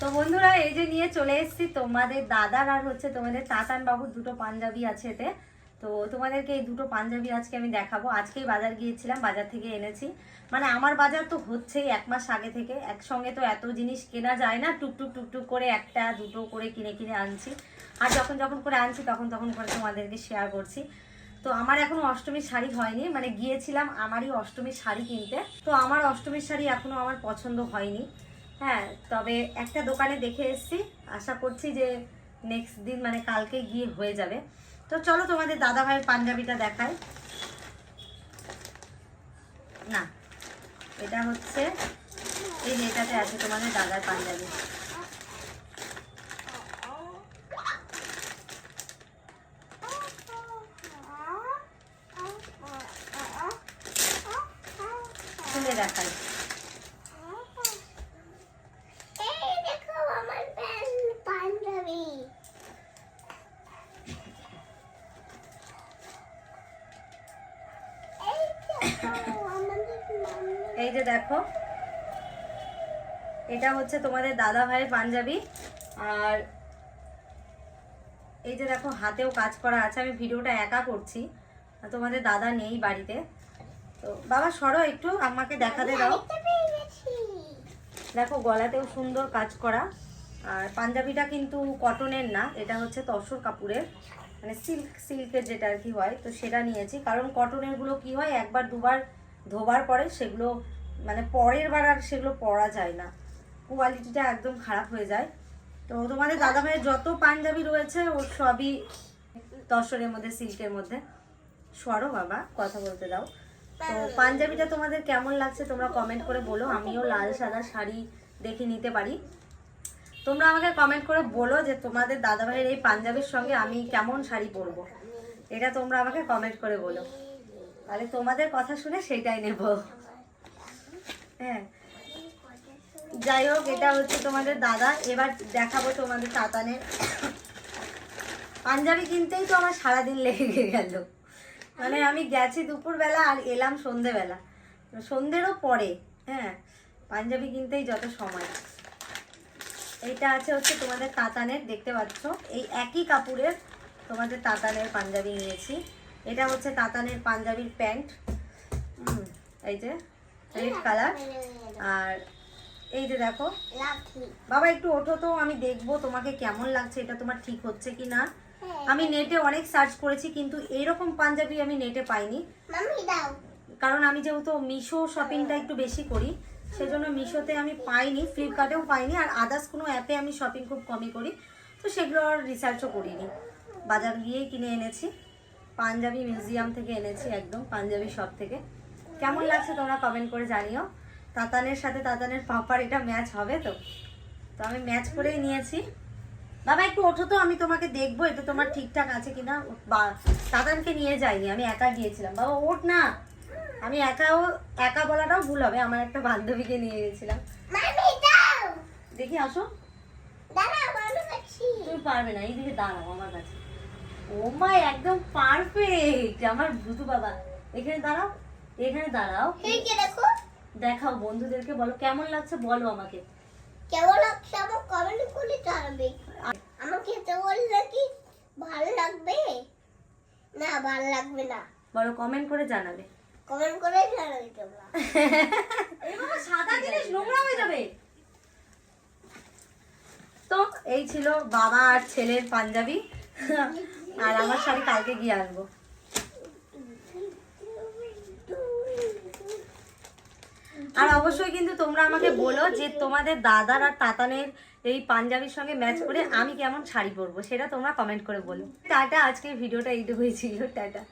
তো বন্ধুরা, এই যে নিয়ে চলে এসেছি তোমাদের দাদার আর হচ্ছে তোমাদের তাতান বাবুর দুটো পাঞ্জাবি আছে এতে। তো তোমাদেরকে এই দুটো পাঞ্জাবি আজকে আমি দেখাবো। আজকেই বাজার গিয়েছিলাম, বাজার থেকে এনেছি। মানে আমার বাজার তো হচ্ছেই এক মাস আগে থেকে। একসঙ্গে তো এত জিনিস কেনা যায় না টুকটুক টুকটুক করে একটা, দুটো করে কিনে কিনে আনছি। আর যখন যখন করে আনছি, তখন তখন করে তোমাদেরকে শেয়ার করছি। তো আমার এখনও অষ্টমীর শাড়ি হয়নি মানে গিয়েছিলাম আমারই অষ্টমীর শাড়ি কিনতে। তো আমার অষ্টমীর শাড়ি এখনও আমার পছন্দ হয়নি। হ্যাঁ তবে একটা দোকানে দেখে এসছি। আশা করছি যে নেক্সট দিন মানে কালকে গিয়ে হয়ে যাবে। তো চলো তোমাদের দাদা ভাইয়ের পাঞ্জাবিটা দেখায় না, এটা হচ্ছে, এই যে এটাতে আছে তোমাদের দাদার পাঞ্জাবি। খুলে দেখাই এই দেখো আমার প্যান্ট পাঞ্জাবি এই দেখো আমাদের মাম্মি এই যে দেখো। এটা হচ্ছে তোমাদের দাদা ভাইয়ের পাঞ্জাবি। আর এই যে দেখো হাতেও কাজ করা আছে। আমি ভিডিওটা একা করছি। তোমাদের দাদা নেই বাড়িতে। তো বাবা সরো একটু আমাকে দেখাতে দাও। দেখো গলাতেও সুন্দর কাজ করা। আর পাঞ্জাবিটা কিন্তু কটনের না এটা হচ্ছে তসর কাপড়ের। মানে সিল্ক সিল্কের যেটা আর কি হয়, তো সেটা নিয়েছি। কারণ কটনেরগুলো কি হয়, একবার, দুবার ধোবার পরে সেগুলো মানে পরের বার আর সেগুলো পরা যায় না। কোয়ালিটিটা একদম খারাপ হয়ে যায়। তো তোমাদের দাদা ভাইয়ের যত পাঞ্জাবি রয়েছে, ওর সবই তসরের মধ্যে সিল্কের মধ্যে। সরো বাবা, কথা বলতে দাও। তো পাঞ্জাবিটা তোমাদের কেমন লাগছে, তোমরা কমেন্ট করে বলো। আমিও লাল, সাদা শাড়ি দেখে নিতে পারি। তোমরা আমাকে কমেন্ট করে বলো যে তোমাদের দাদাভাইয়ের এই পাঞ্জাবির সঙ্গে আমি কেমন শাড়ি পরবো। এটা তোমরা আমাকে কমেন্ট করে বলো। তাহলে তোমাদের কথা শুনে সেটাই নেব। হ্যাঁ। যাই হোক, এটা হচ্ছে তোমাদের দাদা। এবার দেখাবো তোমাদের তাতানের। পাঞ্জাবি কিনতেই তো আমার সারাদিন লেগে গেল। মানে আমি গেছি দুপুরবেলা আর এলাম সন্ধেবেলা। সন্ধ্যেরও পরে হ্যাঁ। পাঞ্জাবি কিনতেই যত সময়। এইটা আছে হচ্ছে তোমাদের তাতানের দেখতে পাচ্ছ? এই একই কাপড়ের তোমাদের তাতানের পাঞ্জাবি নিয়েছি। এটা হচ্ছে তাতানের পাঞ্জাবির প্যান্ট। এই যে রেড কালার। আর এই যে দেখো বাবা একটু ওঠো তো আমি দেখব তোমাকে কেমন লাগছে এটা তোমার ঠিক হচ্ছে কি না? আমি নেটে অনেক সার্চ করেছি কিন্তু এরকম পাঞ্জাবি আমি নেটে পাইনি। কারণ আমি যেহেতু মিশো শপিংটা একটু বেশি করি সেজন্য মিশোতে আমি পাইনি, ফ্লিপকার্টেও পাইনি, আর আদার্স কোনো অ্যাপে আমি শপিং খুব কমই করি। তো সেগুলো আর রিসার্চও করিনি। বাজার গিয়েই কিনে এনেছি। পাঞ্জাবি মিউজিয়াম থেকে এনেছি একদম, পাঞ্জাবি শপ থেকে। কেমন লাগছে তোমরা কমেন্ট করে জানিও। তাতানের সাথে তাতানের পাপার এটা ম্যাচ হবে তো? তো আমি ম্যাচ করেই নিয়েছি। বাবা, একটু ওঠো তো, আমি তোমাকে দেখব এটা তোমার ঠিকঠাক আছে কিনা। বা, তাতানকে নিয়ে যাইনি, আমি একা গিয়েছিলাম। বাবা, ওঠ না। আমি একাও একা বলাটাও ভুল হবে আমার একটা বান্ধবীকে নিয়ে গেছিলাম। দেখি আসো। তুমি পারবে না এইদিকে দাঁড়াও আমার কাছে। ও মা একদম পারফেক্ট আমার ভুতু বাবা। এখানে দাঁড়াও এখানে দাঁড়াও। দেখাও বন্ধুদেরকে বলো কেমন লাগছে বলো আমাকে। কেমন লাগছে? আমার কমেন্ট করে জানাবে। আমাকে তো বললে কি ভালো লাগবে? না ভালো লাগবে না। বলো কমেন্ট করে জানাবে। কমেন্ট করে জানাবে তোমরা। সাদা জিনিস নোংরা হয়ে যাবে। তো এই ছিল বাবা আর ছেলের পাঞ্জাবি। আর আমার শাড়ি কালকে গিয়ে আনব আর অবশ্যই কিন্তু তোমরা আমাকে বলো যে তোমাদের দাদার আর তাতানের এই পাঞ্জাবির সঙ্গে ম্যাচ করে আমি কেমন শাড়ি পরবো, সেটা তোমরা কমেন্ট করে বলো। টাটা, আজকের ভিডিওটা এইটুকুই ছিল। টাটা।